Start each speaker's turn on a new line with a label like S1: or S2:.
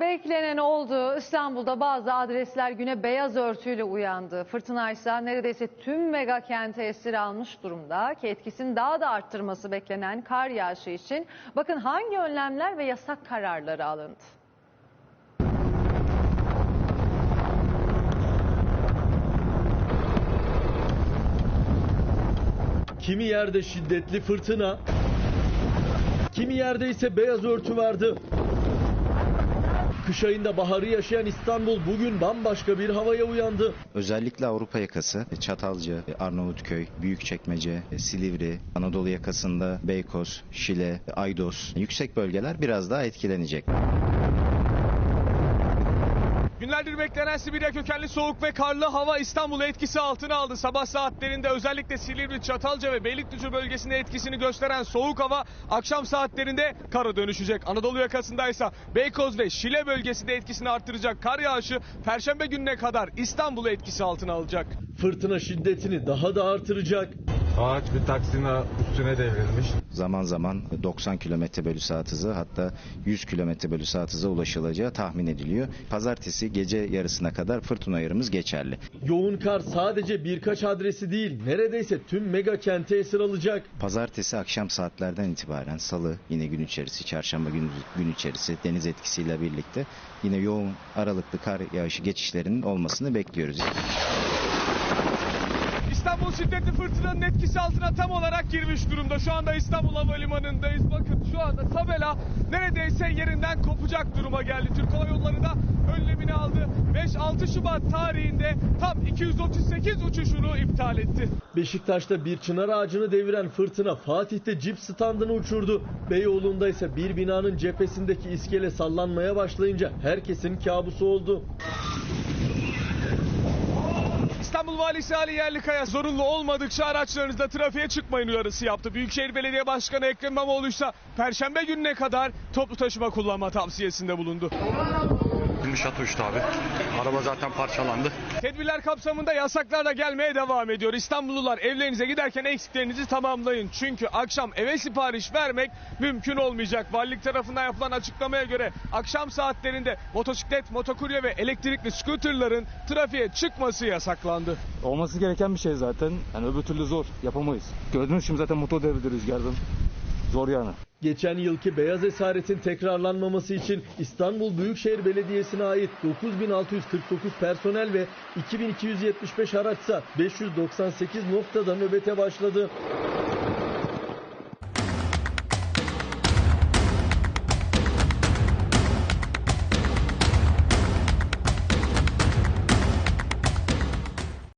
S1: Beklenen oldu. İstanbul'da bazı adresler güne beyaz örtüyle uyandı. Fırtına ise neredeyse tüm mega kenti esir almış durumda ki etkisini daha da arttırması beklenen kar yağışı için bakın hangi önlemler ve yasak kararları alındı.
S2: Kimi yerde şiddetli fırtına, kimi yerde ise beyaz örtü vardı. Kış ayında baharı yaşayan İstanbul bugün bambaşka bir havaya uyandı.
S3: Özellikle Avrupa yakası, Çatalca, Arnavutköy, Büyükçekmece, Silivri, Anadolu yakasında Beykoz, Şile, Aydos, yüksek bölgeler biraz daha etkilenecek.
S4: Günlerdir beklenen Sibirya kökenli soğuk ve karlı hava İstanbul'u etkisi altına aldı. Sabah saatlerinde özellikle Silivri, Çatalca ve Beylikdüzü bölgesinde etkisini gösteren soğuk hava akşam saatlerinde kara dönüşecek. Anadolu yakasındaysa Beykoz ve Şile bölgesinde etkisini arttıracak kar yağışı Perşembe gününe kadar İstanbul'u etkisi altına alacak.
S2: Fırtına şiddetini daha da artıracak.
S5: Ağaç bir taksinin üstüne devrilmiş.
S3: Zaman zaman 90 km bölü saat hızı hatta 100 km bölü saat hıza ulaşılacağı tahmin ediliyor. Pazartesi gece yarısına kadar fırtına uyarımız geçerli.
S2: Yoğun kar sadece birkaç adresi değil neredeyse tüm mega kenti esir alacak.
S3: Pazartesi akşam saatlerden itibaren salı yine gün içerisi, çarşamba gün, gün içerisi deniz etkisiyle birlikte yine yoğun aralıklı kar yağışı geçişlerinin olmasını bekliyoruz.
S4: İstanbul şiddetli fırtınanın etkisi altına tam olarak girmiş durumda. Şu anda İstanbul Havalimanı'ndayız. Bakın şu anda tabela neredeyse yerinden kopacak duruma geldi. Türk Hava Yolları da önlemini aldı. 5-6 Şubat tarihinde tam 238 uçuşunu iptal etti.
S2: Beşiktaş'ta bir çınar ağacını deviren fırtına Fatih'te cip standını uçurdu. Beyoğlu'nda ise bir binanın cephesindeki iskele sallanmaya başlayınca herkesin kabusu oldu.
S4: İstanbul Valisi Ali Yerlikaya zorunlu olmadıkça araçlarınızla trafiğe çıkmayın uyarısı yaptı. Büyükşehir Belediye Başkanı Ekrem İmamoğlu ise Perşembe gününe kadar toplu taşıma kullanma tavsiyesinde bulundu.
S6: Gümüşhat uçtu abi. Araba zaten parçalandı.
S4: Tedbirler kapsamında yasaklar da gelmeye devam ediyor. İstanbullular evlerinize giderken eksiklerinizi tamamlayın. Çünkü akşam eve sipariş vermek mümkün olmayacak. Valilik tarafından yapılan açıklamaya göre akşam saatlerinde motosiklet, motokurye ve elektrikli scooterların trafiğe çıkması yasaklandı.
S5: Olması gereken bir şey zaten. Yani öbür türlü zor. Yapamayız. Gördüğünüz şimdi zaten motor devrildi rüzgardan. Zor yani.
S2: Geçen yılki beyaz esaretin tekrarlanmaması için İstanbul Büyükşehir Belediyesi'ne ait 9649 personel ve 2275 araçsa 598 noktada nöbete başladı.